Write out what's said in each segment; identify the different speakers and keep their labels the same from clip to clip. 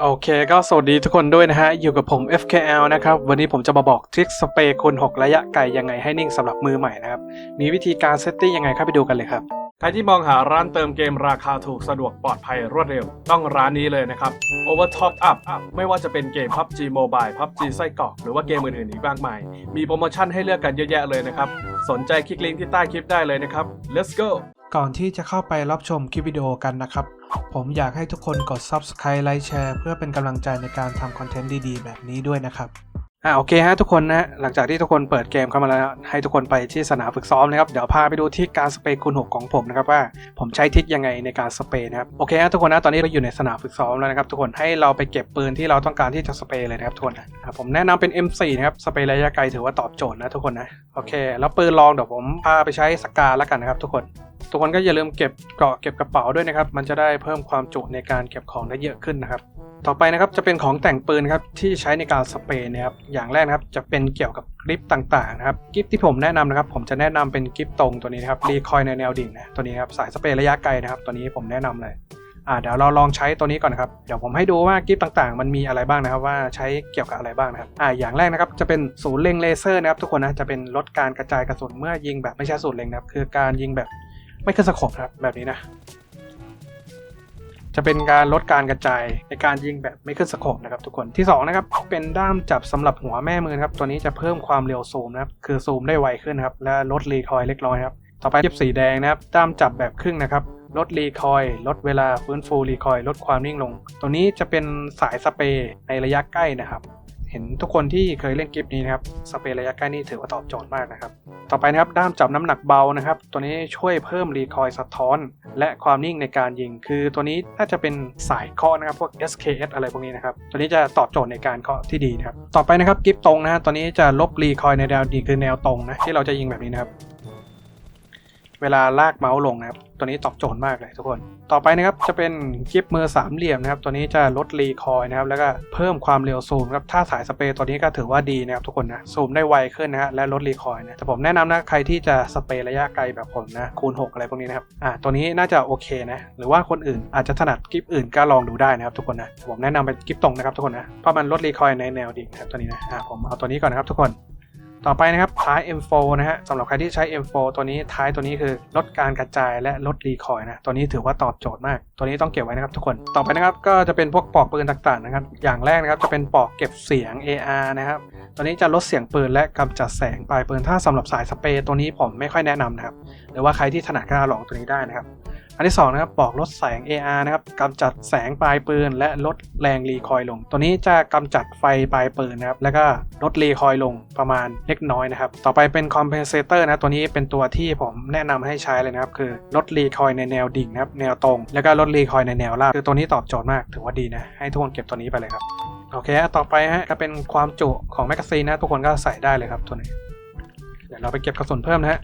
Speaker 1: โอเคก็สวัสดีทุกคนด้วยนะฮะ อยู่กับผม FKL นะครับ วันนี้ผมจะมาบอกทริคสเปรย์คูณ6ระยะไกลยังไงให้นิ่งสำหรับมือใหม่นะครับ มีวิธีการเซตติ้งยังไงเข้าไปดูกันเลยครับ ใครที่มองหาร้านเติมเกมราคาถูกสะดวกปลอดภัยรวดเร็ว ต้องร้านนี้เลยนะครับ Over Top Up ไม่ว่าจะเป็นเกม PUBG Mobile PUBG ไส้กรอกหรือว่าเกมอื่นๆอีกมากมาย มีโปรโมชั่นให้เลือกกันเยอะแยะเลยนะครับ สนใจคลิกลิงก์ที่ใต้คลิปได้เลยนะครับ let's go ก่อนที่จะเข้าไปรับชมคลิปวิดีโอกันนะครับ ผมอยากให้ทุกคนกด Subscribe ไลค์แชร์เพื่อเป็นกำลังใจในการทำคอนเทนต์ดีๆ แบบนี้ด้วยนะครับอ่าโอเคฮะทุกคนนะหลังจากที่ทุกคนเปิดเกมเข้ามาแล้วให้ทุกคนไปที่สนามฝึกซ้อมนะครับเดี๋ยวพาไปดูที่การสเปรย์คูณ6ของผมนะครับว่าผมใช้ทริกยังไงในการสเปรย์นะครับโอเคฮะทุกคนนะตอนนี้เราอยู่ในสนามฝึกซ้อมแล้วนะครับทุกคนให้เราไปเก็บปืนที่เราต้องการที่จะสเปรย์เลยนะครับทุกคนนะผมแนะนำเป็น M4 นะครับสเปรย์ระยะไกลถือว่าตอบโจทย์นะทุกคนนะโอเค แล้วปืนลองเดี๋ยวผมพาไปใช้สกาแล้วกันนะครับทุกคน ทุกคนก็อย่าลืมเก็บเกราะเก็บกระเป๋าด้วยนะครับ มันจะได้เพิ่มความจุในการเก็บของได้เยอะขึ้นนะครับ ต่อไปนะครับจะเป็นของแต่งปืนครับที่ใช้ในการสเปรย์นะครับ อย่างแรกนะครับจะเป็นเกี่ยวกับกริปต่างๆนะครับกริปที่ผมแนะนำนะครับผมจะแนะนำเป็นกริปตรงตัวนี้นะครับรีคอยในแนวดิ่งนะตัวนี้ครับสายสเปรย์ระยะไกลนะครับ ตัวนี้ผมแนะนำเลยอ่าเดี๋ยวเราลองใช้ตัวนี้ก่อนนะครับ เดี๋ยวผมให้ดูว่ากริปต่างๆ มันมีอะไรบ้างนะครับ ว่าใช้เกี่ยวกับอะไรบ้างนะครับอ่าอย่างแรกนะครับจะเป็นศูนย์เล็งเลเซอร์นะครับทุกคนนะจะเป็นลดการกระจายกระสุนเมื่อยิงแบบไม่ใช่ศูนย์เล็งนะครับคือการยิงแบบ ไม่ขึ้นสโคปครับแบบนี้นะ จะเป็นการลดการกระจายในการยิงแบบไม่ขึ้นสโคปนะครับทุกคนที่สองนะครับเป็นด้ามจับสำหรับหัวแม่มือครับตัวนี้จะเพิ่มความเร็วซูมนะครับคือซูมได้ไวขึ้นครับและลดรีคอยเล็กน้อยครับต่อไปเก็บสีแดงนะครับด้ามจับแบบครึ่งนะครับลดรีคอยล์ลดเวลาฟื้นฟูรีคอยล์ลดความนิ่งลง ตัวนี้จะเป็นสายสเปรย์ในระยะใกล้นะครับ ห็นทุกคนที่เคยเล่นกิฟนี้นะครับสเปรย์ระยะใกล้นี่ถือว่าตอบโจทย์มากนะครับ ต่อไปนะครับด้ามจับน้ำหนักเบานะครับ ตัวนี้ช่วยเพิ่มรีคอยล์สะท้อน และความนิ่งในการยิง คือตัวนี้น่าจะเป็นสายเคาะนะครับพวก SKS อะไรพวกนี้นะครับตัวนี้จะตอบโจทย์ในการเคาะที่ดีนะครับต่อไปนะครับกิฟตรงนะฮะตัวนี้จะลบรีคอยล์ในแนวดีคือแนวตรงนะที่เราจะยิงแบบนี้นะครับ เวลาลากเมาส์ลงนะครับ ตัวนี้ตอบโจทย์มากเลยทุกคน ต่อไปนะครับจะเป็นกิฟมือสามเหลี่ยมนะครับ ตัวนี้จะลดรีคอยนะครับ แล้วก็เพิ่มความเร็วซูมครับ ถ้าสายสเปรย์ตัวนี้ก็ถือว่าดีนะครับทุกคนนะ ซูมได้ไวขึ้นนะฮะ และลดรีคอยนะ แต่ผมแนะนำนะใครที่จะสเปรย์ระยะไกลแบบผมนะ คูณ 6 อะไรพวกนี้นะครับ อ่า ตัวนี้น่าจะโอเคนะ หรือว่าคนอื่นอาจจะถนัดกิฟอื่นก็ลองดูได้นะครับทุกคนนะ ผมแนะนำเป็นกิฟตรงนะครับทุกคนนะ เพราะมันลดรีคอยในแนวดิ่งนะครับตัวนี้นะ อ่า ผมเอาตัวนี้ก่อนนะครับทุกคน ต่อไปนะครับท้าย M4 นะฮะสำหรับใครที่ใช้ M4 ตัวนี้ท้ายตัวนี้คือลดการกระจายและลดรีคอยล์นะตัวนี้ถือว่าตอบโจทย์มาก ตัวนี้ต้องเก็บไว้นะครับทุกคนต่อไปนะครับก็จะเป็นพวกปอกปืนต่างๆนะครับอย่างแรกนะครับจะเป็นปอกเก็บเสียง AR นะครับตัวนี้จะลดเสียงปืนและกำจัดแสงปลายปืนถ้าสำหรับสายสเปรย์ตัวนี้ผมไม่ค่อยแนะนำนะครับหรือว่าใครที่ถนัดก็ลองตัวนี้ได้นะครับ อันที่สองนะครับปลอกลดแสง AR นะครับกำจัดแสงปลายปืน และลดแรงรีคอยล์ลงตัวนี้จะกำจัดไฟปลายปืนนะครับแล้วก็ลดรีคอยล์ลงประมาณเล็กน้อยนะครับต่อไปเป็นคอมเพนเซเตอร์นะตัวนี้เป็นตัวที่ผมแนะนำให้ใช้เลยนะครับคือลดรีคอยล์ในแนวดิ่งนะครับแนวตรง แล้วก็ลดรีคอยล์ในแนวราบคือตัวนี้ตอบโจทย์มากถือว่าดีนะให้ทุกคนเก็บตัวนี้ไปเลยครับโอเคต่อไปฮะก็เป็นความจุของแมกกาซีนนะทุกคนก็ใส่ได้เลยครับตัวนี้เดี๋ยวเราไปเก็บกระสุนเพิ่มนะฮะ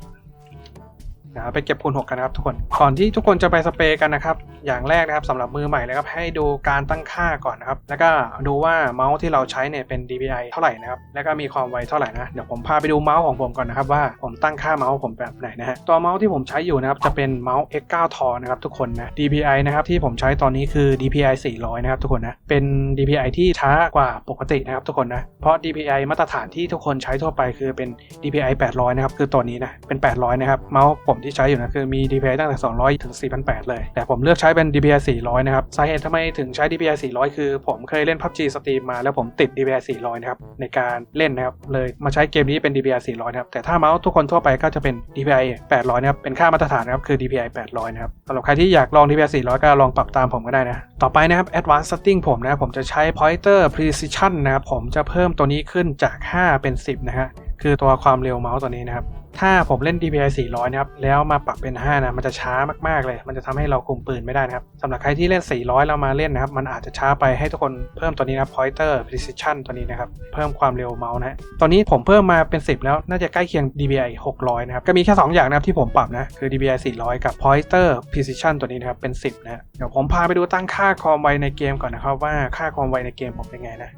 Speaker 1: เดี๋ยวไปเก็บคูณ6กันนะครับทุกคนก่อนที่ทุกคนจะไปสเปรย์กันนะครับ อย่างแรกนะครับสำหรับมือใหม่เลยครับให้ดูการตั้งค่าก่อนนะครับ แล้วก็ดูว่าเมาส์ที่เราใช้เนี่ยเป็น DPI เท่าไหร่นะครับแล้วก็มีความไวเท่าไหร่นะเดี๋ยวผมพาไปดูเมาส์ของผมก่อนนะครับว่าผมตั้งค่าเมาส์ผมแบบไหนนะฮะตัวเมาส์ที่ผมใช้อยู่นะครับจะเป็นเมาส์ X9 ทอนะครับทุกคนนะ DPI นะครับที่ผมใช้ตอนนี้คือ DPI 400 นะครับทุกคนนะเป็น DPI ที่ช้ากว่าปกตินะครับทุกคนนะเพราะ DPI มาตรฐานที่ทุกคนใช้ทั่วไปคือเป็น DPI 800 นะครับคือตัวนี้นะเป็น 800 นะครับเมาส์ผมที่ใช้อยู่นะคือมี DPI ตั้งแต่ 200 ถึง 4,800 เลย แต่ผมเลือกใช้เป็น DPI 400 นะครับ สาเหตุทำไมถึงใช้ DPI 400 คือผมเคยเล่น PUBG Steam มาแล้วผมติด DPI 400 นะครับ ในการเล่นนะครับ เลยมาใช้เกมนี้เป็น DPI 400 นะครับ แต่ถ้าเมาส์ทุกคนทั่วไปก็จะเป็น DPI 800 นะครับ เป็นค่ามาตรฐานนะครับคือ DPI 800 นะครับสำหรับใครที่อยากลอง DPI 400 ก็ลองปรับตามผมก็ได้นะ ต่อไปนะครับ Advanced Setting ผมนะผมจะใช้ Pointer Precision นะครับผมจะเพิ่มตัวนี้ขึ้นจาก 5 เป็น 10 นะฮะคือตัวความเร็วเมาส์ตัวนี้นะครับ ถ้าผมเล่น DPI 400 นะครับ แล้วมาปรับเป็น 5 นะ มันจะช้ามากๆเลย มันจะทำให้เราคุมปืนไม่ได้นะครับสำหรับใครที่เล่น 400แล้วมาเล่นนะครับ มันอาจจะช้าไปให้ทุกคนเพิ่มตัวนี้นะ pointer precision ตัวนี้นะครับ เพิ่มความเร็วเมาส์นะฮะตอนนี้ผมเพิ่มมาเป็น 10 แล้ว น่าจะใกล้เคียง DPI 600 นะครับ ก็มีแค่ 2 อย่างนะครับที่ผมปรับนะ คือ DPI 400 กับ pointer precision ตัวนี้นะครับ เป็น 10 นะฮะเดี๋ยวผมพาไปดูตั้งค่าความไวในเกมก่อนนะครับว่าค่าความไวในเกมผมเป็นไงนะ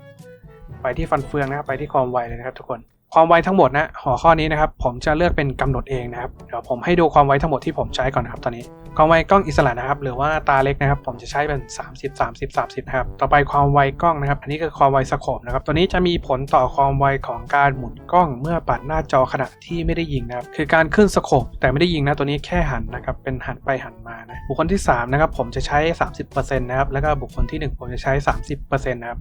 Speaker 1: ไปที่ฟันเฟืองนะครับ ไปที่ความไวเลยนะครับทุกคน ความไวทั้งหมดนะหัวข้อนี้นะครับผมจะเลือกเป็นกำหนดเองนะครับเดี๋ยวผมให้ดูความไวทั้งหมดที่ผมใช้ก่อนนะครับตอนนี้ความไวกล้องอิสระนะครับ หรือว่าตาเล็กนะครับ ผมจะใช้เป็น 30 30 30นะครับต่อไปความไวกล้องนะครับ อันนี้คือความไวสโคปนะครับตัวนี้จะมีผลต่อความไวของการหมุนกล้องเมื่อปัดหน้าจอขณะที่ไม่ได้ยิงนะครับคือการขึ้นสโคปแต่ไม่ได้ยิงนะตัวนี้แค่หันนะครับเป็นหันไปหันมานะบุคคลที่สามนะครับผมจะใช้ 30%นะครับแล้วก็บุคคลที่หนึ่งผมจะใช้ 30%นะครับ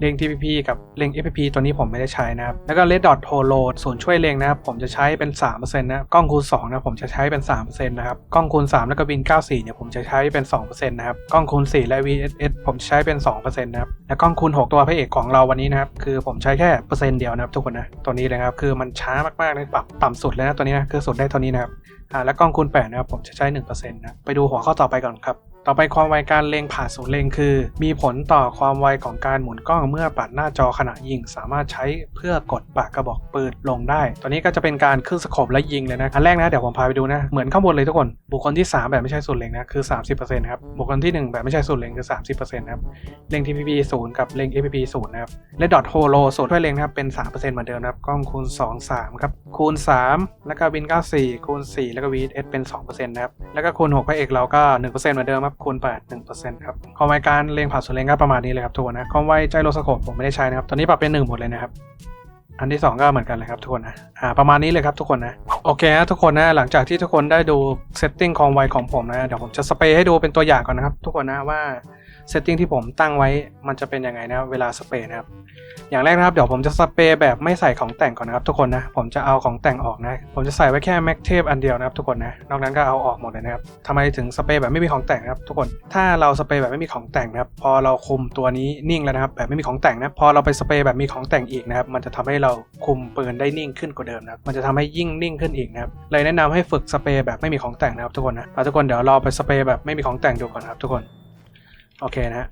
Speaker 1: เล็ง TPP กับเล็ง FPP ตัวนี้ผมไม่ได้ใช้นะครับ แล้วก็ Red Dot t o l o ส่วนย์ช่วยเล็งนะครับ ผมจะใช้เป็น 3%นะกล้องคูณ2นะผมจะใช้เป็น 3%นะครับกล้องคูณ 3 แล้วก็บิน 94 เนี่ยผมจะใช้เป็น 2%นะครับกล้องคูณ 4 และ VSS ผมใช้เป็น 2%นะครับและกล้องคูณ 6 ตัวพระเอกของเราวันนี้นะครับคือผมใช้แค่เปอร์เซ็นต์เดียวนะครับทุกคนนะตัวนี้เลยนะครับคือมันช้ามากๆเลยปรับต่ำสุดเลยนะตัวนี้นะคือสุดได้เท่านี้นะครับอ่าและกล้องคูณ8นะครับผมจะใช้ 1%นะไปดูหัวข้อต่อไปก่อนครับ ต่อไปความไวการเล็งผ่านศูนย์เล็งคือ มีผลต่อความไวของการหมุนกล้องเมื่อปัดหน้าจอขณะยิง สามารถใช้เพื่อกดปากกระบอกปืนลงได้ ตัวนี้ก็จะเป็นการขึ้นสโคปและยิงเลยนะอันแรกนะเดี๋ยวผมพาไปดูนะเหมือนข้างบนเลยทุกคนบุคคลที่ 3 แบบไม่ใช่ศูนย์เล็งนะคือ 30%ครับบุคคลที่ 1 แบบไม่ใช่ศูนย์เล็งคือ 30%ครับเล็ง TPP 0กับเล็ง FPP 0นะครับและดอทโฮโลส่วนด้วยเล็งนะครับเป็น 3%เหมือนเดิมนะครับกล้องคูณ 2 3ครับคูณ 3 แล้วก็บิน94คูณ4แล้วก็ VS เป็น2%นะครับแล้วก็คูณ6พระเอกเราก็1%เหมือนเดิมครับคูณ8 1%ครับความไวการเล็งผ่านศูนย์เล็งก็ประมาณนี้เลยครับทุกคนนะความไวใจโลสโคปผมไม่ได้ใช้นะครับตอนนี้ปรับเป็น 1 หมดเลยนะครับอันที่ 2 ก็เหมือนกันเลยครับทุกคนนะอ่าประมาณนี้เลยครับทุกคนนะโอเคนะทุกคนนะหลังจากที่ทุกคนได้ดูเซตติ้งความไวของผมนะเดี๋ยวผมจะสเปรย์ให้ดูเป็นตัวอย่างก่อนนะครับทุกคนนะว่า เซตติ้งที่ผมตั้งไว้มันจะเป็นยังไงนะเวลาสเปรย์นะครับ อย่างแรกนะครับเดี๋ยวผมจะสเปรย์แบบไม่ใส่ของแต่งก่อนนะครับ ทุกคนนะผมจะเอาของแต่งออกนะ ผมจะใส่ไว้แค่แม็กเทปอันเดียวนะครับทุกคนนะนอกนั้นก็เอาออกหมดเลยนะครับทำไมถึงสเปรย์แบบไม่มีของแต่งนะครับ ทุกคนถ้าเราสเปรย์แบบไม่มีของแต่งนะครับ พอเราคุมตัวนี้นิ่งแล้วนะครับ แบบไม่มีของแต่งนะพอเราไปสเปรย์แบบมีของแต่งอีกนะครับมันจะทำให้เราคุมปืนได้นิ่งขึ้นกว่าเดิมนะครับมันจะทำให้ยิ่งนิ่งขึ้นอีกนะครับเลยแนะนำให้ฝึกสเปรย์แบบไม่มีของแต่งนะครับทุกคนนะทุกคนเดี๋ยวเราไปสเปรย์แบบไม่มีของแต่งดูก่อนนะครับทุกคน โอเคนะฮะ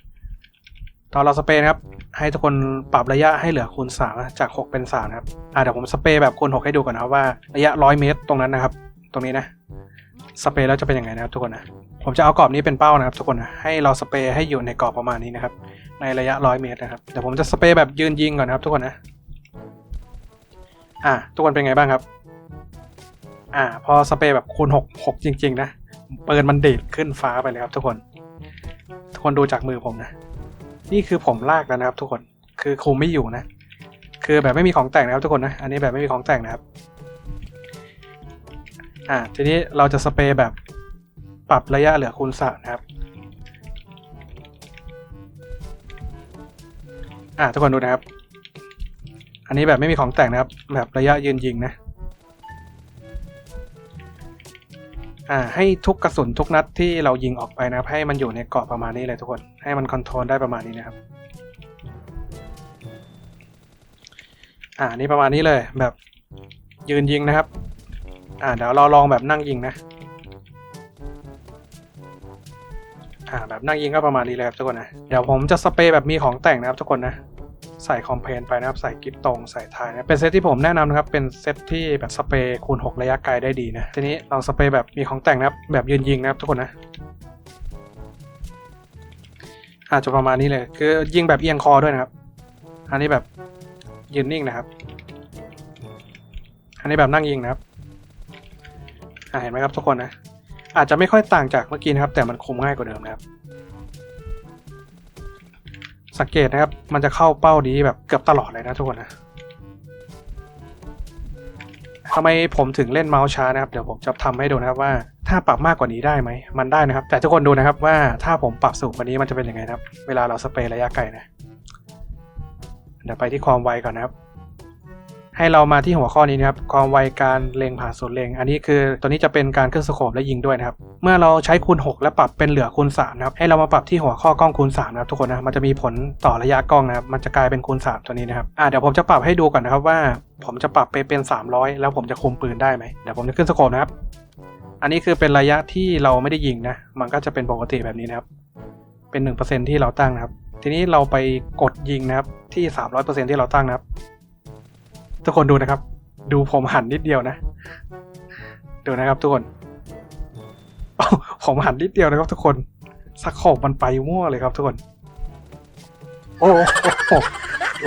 Speaker 1: ตอนเราสเปรย์ครับ ให้ทุกคนปรับระยะให้เหลือคูณ3นะจาก 6 เป็น3นะครับอ่าเดี๋ยวผมสเปรย์แบบคูณ6ให้ดูก่อนนะครับว่าระยะ 100 เมตรตรงนั้นนะครับ ตรงนี้นะสเปรย์แล้วจะเป็นยังไงนะครับทุกคนนะผมจะเอากรอบนี้เป็นเป้านะครับทุกคนนะให้เราสเปรย์ให้อยู่ในกรอบประมาณนี้นะครับ ในระยะ 100 เมตรนะครับเดี๋ยวผมจะสเปรย์แบบยืนยิงก่อนนะครับ ทุกคนนะอ่าทุกคนเป็นไงบ้างครับ อ่า พอสเปรย์แบบคูณ6 6จริง ๆ นะปืนมันเดดขึ้นฟ้าไปเลยครับทุกคน คนดูจากมือผมนะ นี่คือผมลากแล้วนะครับ ทุกคน คือคุมไม่อยู่นะ คือแบบไม่มีของแต่งนะครับทุกคนนะ อันนี้แบบไม่มีของแต่งนะครับ อ่า ทีนี้เราจะสเปรย์แบบปรับระยะเหลือคูณสามนะครับ อ่าทุกคนดูนะครับ อันนี้แบบไม่มีของแต่งนะครับ แบบระยะยืนยิงนะ อ่าให้ทุกกระสุนทุกนัดที่เรายิงออกไปนะครับ ให้มันอยู่ในเกาะประมาณนี้เลยทุกคน ให้มันคอนโทรลได้ประมาณนี้นะครับอ่านี่ประมาณนี้เลยแบบยืนยิงนะครับ อ่าเดี๋ยวเราลองแบบนั่งยิงนะอ่าแบบนั่งยิงก็ประมาณนี้เลยครับทุกคนนะเดี๋ยวผมจะสเปรย์แบบมีของแต่งนะครับทุกคนนะ ใส่คอมเพนไปนะครับ ใส่กิฟตรงใส่ท้ายนะเป็นเซตที่ผมแนะนำนะครับ เป็นเซตที่แบบสเปรย์คูณ 6 ระยะไกลได้ดีนะ ทีนี้ลองสเปรย์แบบมีของแต่งนะครับ แบบยืนยิงนะครับทุกคนนะอาจจะประมาณนี้เลย คือยิงแบบเอียงคอด้วยนะครับ อันนี้แบบยืนนิ่งนะครับ อันนี้แบบนั่งยิงนะครับเห็นไหมครับทุกคนนะอาจจะไม่ค่อยต่างจากเมื่อกี้นะครับ แต่มันคุมง่ายกว่าเดิมนะครับ สังเกตนะครับ มันจะเข้าเป้าดีแบบเกือบตลอดเลยนะทุกคนนะทำไมผมถึงเล่นเมาส์ช้านะครับ เดี๋ยวผมจะทำให้ดูนะครับว่าถ้าปรับมากกว่านี้ได้ไหม มันได้นะครับ แต่ทุกคนดูนะครับว่าถ้าผมปรับสูงกว่านี้มันจะเป็นยังไงนะครับ เวลาเราสเปรย์ระยะไกลนะ เดี๋ยวไปที่ความไวก่อนนะครับ ให้เรามาที่หัวข้อนี้นะครับความไวการเล็งผ่านศูนย์เล็ง อันนี้คือตัวนี้จะเป็นการขึ้นสโคปและยิงด้วยนะครับ เมื่อเราใช้คูณ 6 และปรับเป็นเหลือคูณ3นะครับให้เรามาปรับที่หัวข้อกล้องคูณ3นะครับทุกคนนะมันจะมีผลต่อระยะกล้องนะครับมันจะกลายเป็นคูณ 3 ตัวนี้นะครับอ่าเดี๋ยวผมจะปรับให้ดูก่อนนะครับว่า ผมจะปรับไปเป็น 300 แล้วผมจะคุมปืนได้ไหมเดี๋ยวผมจะขึ้นสโคปนะครับอันนี้คือเป็นระยะที่เราไม่ได้ยิงนะมันก็จะเป็นปกติแบบนี้นะครับเป็น 1%ที่เราตั้งนะครับทีนี้เราไปกดยิงนะครับที่ 300%ที่เราตั้งนะครับ ทุกคนดูนะครับ ดูผมหันนิดเดียวนะ ดูนะครับทุกคน ผมหันนิดเดียวนะครับทุกคนสักขอบมันไปมั่วเลยครับทุกคน โอ้โ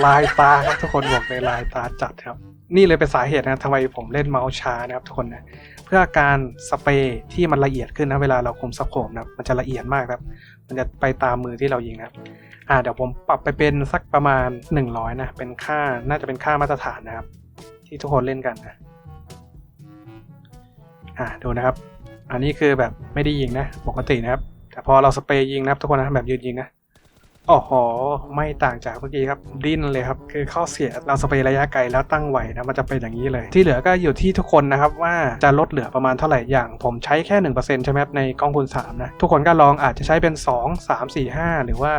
Speaker 1: หลายตาครับทุกคนบอกในลายตาจัดครับ นี่เลยเป็นสาเหตุนะทำไมผมเล่นเมาส์ช้านะครับทุกคนนะเพื่อการสเปรย์ที่มันละเอียดขึ้นนะเวลาเราคุมสโคปนะครับมันจะละเอียดมากครับ มันจะไปตามมือที่เรายิงนะครับอ่าเดี๋ยวผมปรับไปเป็นสักประมาณ 100นะเป็นค่าน่าจะเป็นค่ามาตรฐานนะครับ ที่ทุกคนเล่นกันนะอ่าดูนะครับ อันนี้คือแบบไม่ได้ยิงนะปกตินะครับ แต่พอเราสเปรย์ยิงนะครับทุกคนนะแบบยืนยิงนะ โอ้โห ไม่ต่างจากเมื่อกี้ครับดิ้นเลยครับ คือข้อเสียเราสเปรย์ระยะไกลแล้วตั้งไหวนะมันจะเป็นอย่างนี้เลย ที่เหลือก็อยู่ที่ทุกคนนะครับว่าจะลดเหลือประมาณเท่าไหร่อย่าง ผมใช้แค่ 1%ใช่ไหมครับในกล้องคูณ3นะทุกคนก็ลองอาจจะใช้เป็น 2 3 4 5 หรือว่า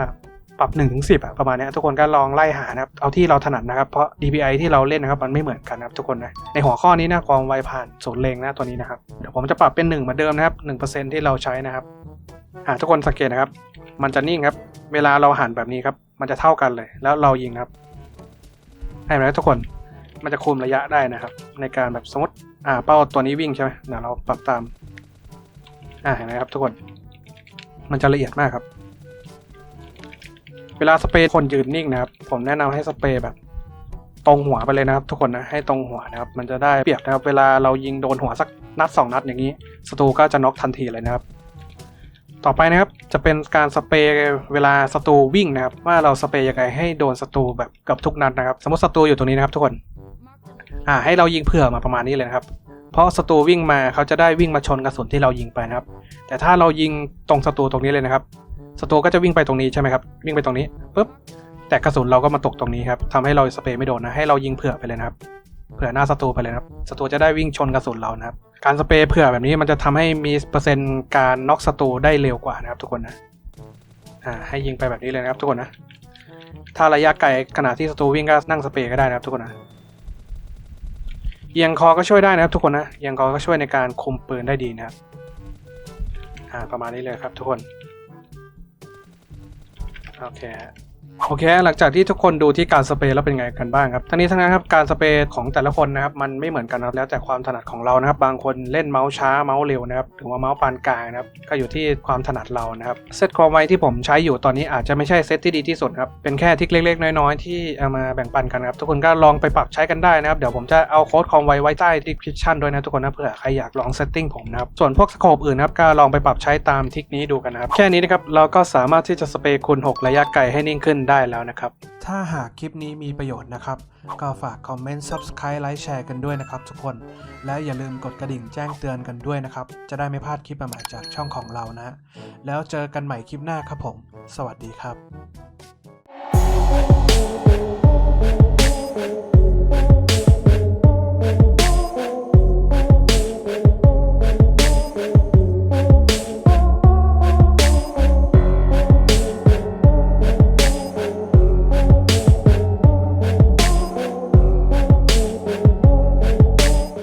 Speaker 1: ปรับ1นถึงสิอะประมาณนี้ทุกคนก็ลองไล่หานะครับเอาที่เราถนัดนะครับเพราะ DPI ที่เราเล่นนะครับมันไม่เหมือนกันนะครับทุกคนนะในหัวข้อนี้นะความไวผ่านศูนย์เลงนะตัวนี้นะครับเดี๋ยวผมจะปรับเป็น1เหมือนเดิมนะครับ1%ที่เราใช้นะครับอ่าทุกคนสังเกตนะครับ มันจะนิ่งครับ เวลาเราหันแบบนี้ครับ มันจะเท่ากันเลย แล้วเรายิงครับเห็นไหมทุกคนมันจะคุมระยะได้นะครับ ในการแบบสมมติอ่าเป้าตัวนี้วิ่งใช่ไหมเดี๋ยวเราปรับตามอ่าเห็นไหมครับทุกคน มันจะละเอียดมากครับ เวลาสเปรย์คนยืนนิ่งนะครับ ผมแนะนำให้สเปรย์แบบตรงหัวไปเลยนะครับ ทุกคนนะให้ตรงหัวนะครับ มันจะได้เปรียบนะครับ เวลาเรายิงโดนหัวสักนัดสองนัดอย่างนี้ศัตรูก็จะน็อกทันทีเลยนะครับ ต่อไปนะครับจะเป็นการสเปรย์เวลาศัตรูวิ่งนะครับ ว่าเราสเปรย์ยังไงให้โดนศัตรูแบบเกับทุกนัดนะครับ สมมติศัตรูอยู่ตรงนี้นะครับทุกคนอ่าให้เรายิงเผื่อมาประมาณนี้เลยนะครับ เพราะศัตรูวิ่งมาเขาจะได้วิ่งมาชนกระสุนที่เรายิงไปนะครับ แต่ถ้าเรายิงตรงศัตรูตรงนี้เลยนะครับศัตรูก็จะวิ่งไปตรงนี้ใช่ไหมครับวิ่งไปตรงนี้ปุ๊บแต่กระสุนเราก็มาตกตรงนี้ครับทำให้เราสเปรย์ไม่โดนนะให้เรายิงเผื่อไปเลยนะครับ เผื่อหน้าศัตรูไปเลยครับศัตรูจะได้วิ่งชนกระสุนเรานะครับ การสเปรย์เผื่อแบบนี้มันจะทำให้มีเปอร์เซ็นต์การน็อกศัตรูได้เร็วกว่านะครับทุกคนนะอ่าให้ยิงไปแบบนี้เลยนะครับทุกคนนะ ถ้าระยะไกลขณะที่ศัตรูวิ่งก็นั่งสเปรย์ก็ได้นะครับทุกคนนะเอียงคอก็ช่วยได้นะครับทุกคนนะเอียงคอก็ช่วยในการคุมปืนได้ดีนะครับอ่าประมาณนี้เลยครับทุกคน โอเค โอเค หลังจากที่ทุกคนดูที่การสเปรย์แล้วเป็นไงกันบ้างครับ ทั้งนี้ทั้งนั้นครับการสเปรย์ของแต่ละคนนะครับมันไม่เหมือนกันนะครับแล้วแต่ความถนัดของเรานะครับ บางคนเล่นเมาส์ช้าเมาส์เร็วนะครับหรือว่าเมาส์ปานกลางนะครับก็อยู่ที่ความถนัดเรานะครับเซตความไวที่ผมใช้อยู่ตอนนี้อาจจะไม่ใช่เซตที่ดีที่สุดครับเป็นแค่ทิกเล็ก ๆ น้อยๆที่เอามาแบ่งปันกันครับทุกคนก็ลองไปปรับใช้กันได้นะครับเดี๋ยวผมจะเอาโค้ดความไวไว้ใต้ที่คลิปชั่นด้วยนะทุกคนนะเผื่อใครอยากลองเซตติ้งผมนะครับส่วนพวกสโคปอื่นนะครับก็ลองไปปรับใช้ตามทิกนี้ดูกันนะครับแค่นี้นะครับเราก็สามารถที่จะสเปรย์คูณ6ระยะไกลให้นิ่งขึ้นได้แล้วนะครับ ถ้าหากคลิปนี้มีประโยชน์นะครับ ก็ฝากคอมเมนต์ Subscribe ไลค์แชร์กันด้วยนะครับทุกคน และอย่าลืมกดกระดิ่งแจ้งเตือนกันด้วยนะครับ จะได้ไม่พลาดคลิปใหม่ๆจากช่องของเรานะ แล้วเจอกันใหม่คลิปหน้าครับผม สวัสดีครับ